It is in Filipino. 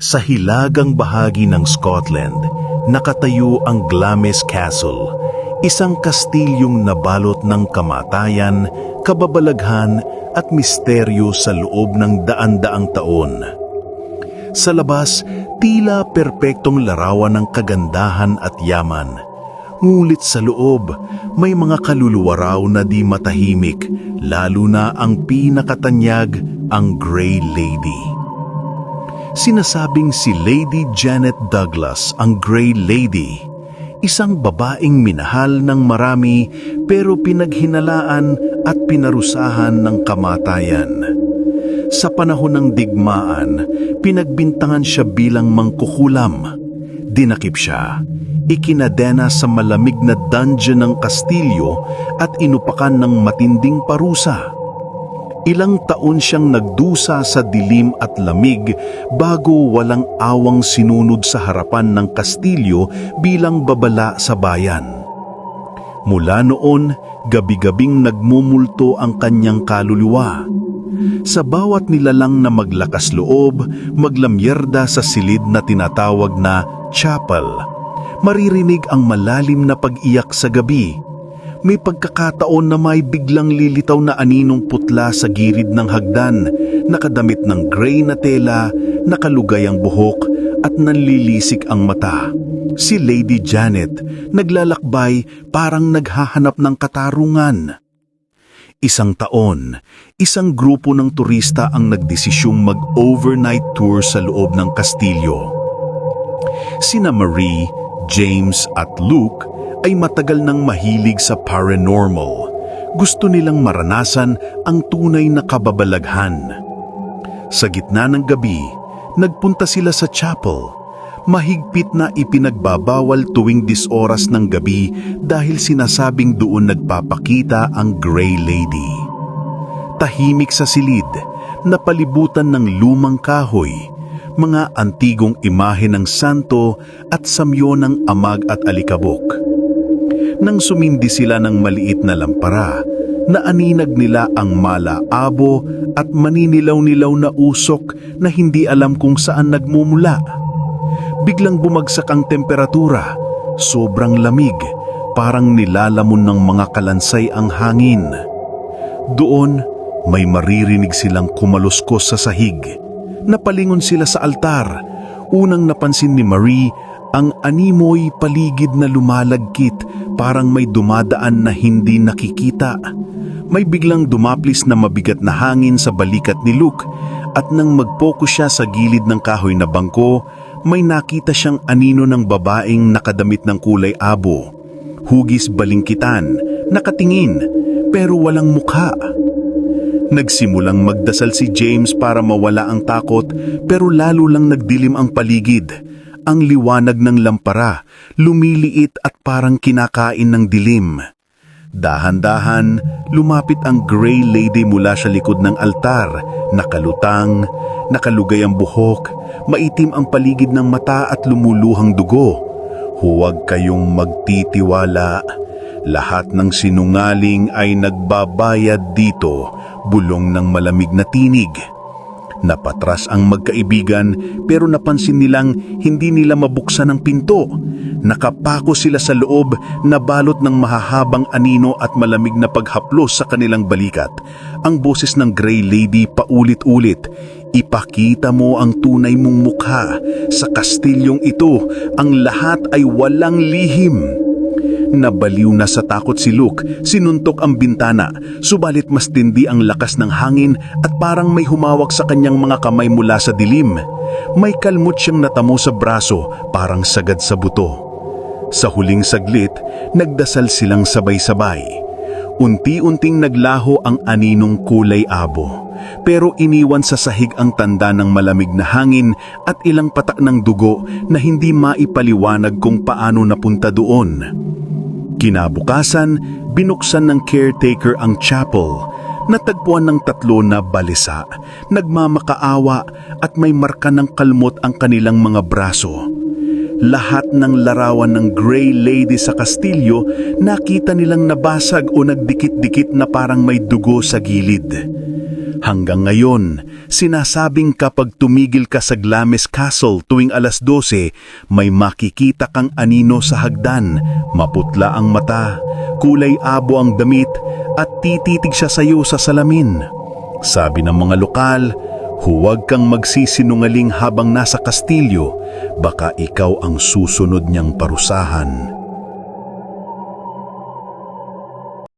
Sa hilagang bahagi ng Scotland, nakatayo ang Glamis Castle, isang kastilyong nabalot ng kamatayan, kababalaghan at misteryo sa loob ng daan-daang taon. Sa labas, tila perpektong larawan ng kagandahan at yaman. Ngulit sa loob, may mga kaluluwa raw na di matahimik, lalo na ang pinakatanyag, ang Grey Lady. Sinasabing si Lady Janet Douglas ang Grey Lady, isang babaeng minahal ng marami pero pinaghinalaan at pinarusahan ng kamatayan. Sa panahon ng digmaan, pinagbintangan siya bilang mangkukulam. Dinakip siya, ikinadena sa malamig na dungeon ng kastilyo at inupakan ng matinding parusa. Ilang taon siyang nagdusa sa dilim at lamig bago walang awang sinunod sa harapan ng kastilyo bilang babala sa bayan. Mula noon, gabi-gabing nagmumulto ang kanyang kaluluwa. Sa bawat nilalang na maglakas loob, maglamyerda sa silid na tinatawag na chapel, maririnig ang malalim na pag-iyak sa gabi. May pagkakataon na may biglang lilitaw na aninong putla sa girid ng hagdan, nakadamit ng gray na tela, nakalugay ang buhok at nanlilisik ang mata. Si Lady Janet naglalakbay parang naghahanap ng katarungan. Isang taon, isang grupo ng turista ang nagdesisyong mag-overnight tour sa loob ng kastilyo. Sina Marie, James at Luke ay matagal nang mahilig sa paranormal. Gusto nilang maranasan ang tunay na kababalaghan. Sa gitna ng gabi, nagpunta sila sa chapel. Mahigpit na ipinagbabawal tuwing disoras ng gabi dahil sinasabing doon nagpapakita ang Grey Lady. Tahimik sa silid, napalibutan ng lumang kahoy, mga antigong imahe ng santo at samyo ng amag at alikabok. Nang sumindi sila ng maliit na lampara, naaninag nila ang mala-abo at maninilaw-nilaw na usok na hindi alam kung saan nagmumula. Biglang bumagsak ang temperatura, sobrang lamig, parang nilalamon ng mga kalansay ang hangin. Doon, may maririnig silang kumaluskos sa sahig. Napalingon sila sa altar. Unang napansin ni Marie ang animoy paligid na lumalagkit parang may dumadaan na hindi nakikita. May biglang dumaplis na mabigat na hangin sa balikat ni Luke at nang mag-focus siya sa gilid ng kahoy na bangko, may nakita siyang anino ng babaeng nakadamit ng kulay abo. Hugis balingkitan, nakatingin, pero walang mukha. Nagsimulang magdasal si James para mawala ang takot pero lalo lang nagdilim ang paligid. Ang liwanag ng lampara, lumiliit at parang kinakain ng dilim. Dahan-dahan, lumapit ang Grey Lady mula sa likod ng altar, nakalutang, nakalugay ang buhok, maitim ang paligid ng mata at lumuluhang dugo. Huwag kayong magtitiwala. Lahat ng sinungaling ay nagbabayad dito, bulong ng malamig na tinig. Napatras ang magkaibigan pero napansin nilang hindi nila mabuksan ang pinto. Nakapako sila sa loob na balot ng mahahabang anino at malamig na paghaplos sa kanilang balikat. Ang boses ng Grey Lady paulit-ulit, Ipakita mo ang tunay mong mukha. Sa kastilyong ito, ang lahat ay walang lihim. Nabaliw na sa takot si Luke, sinuntok ang bintana, subalit mas tindi ang lakas ng hangin at parang may humawak sa kanyang mga kamay mula sa dilim. May kalmot siyang natamo sa braso, parang sagad sa buto. Sa huling saglit, nagdasal silang sabay-sabay. Unti-unting naglaho ang aninong kulay abo. Pero iniwan sa sahig ang tanda ng malamig na hangin at ilang patak ng dugo na hindi maipaliwanag kung paano napunta doon. Kinabukasan, binuksan ng caretaker ang chapel. Natagpuan ng tatlo na balisa, nagmamakaawa at may marka ng kalmot ang kanilang mga braso. Lahat ng larawan ng Grey Lady sa kastilyo nakita nilang nabasag o nagdikit-dikit na parang may dugo sa gilid. Hanggang ngayon, sinasabing kapag tumigil ka sa Glamis Castle tuwing alas 12, may makikita kang anino sa hagdan, maputla ang mata, kulay abo ang damit, at tititig siya sa iyo sa salamin. Sabi ng mga lokal, huwag kang magsisinungaling habang nasa kastilyo, baka ikaw ang susunod niyang parusahan.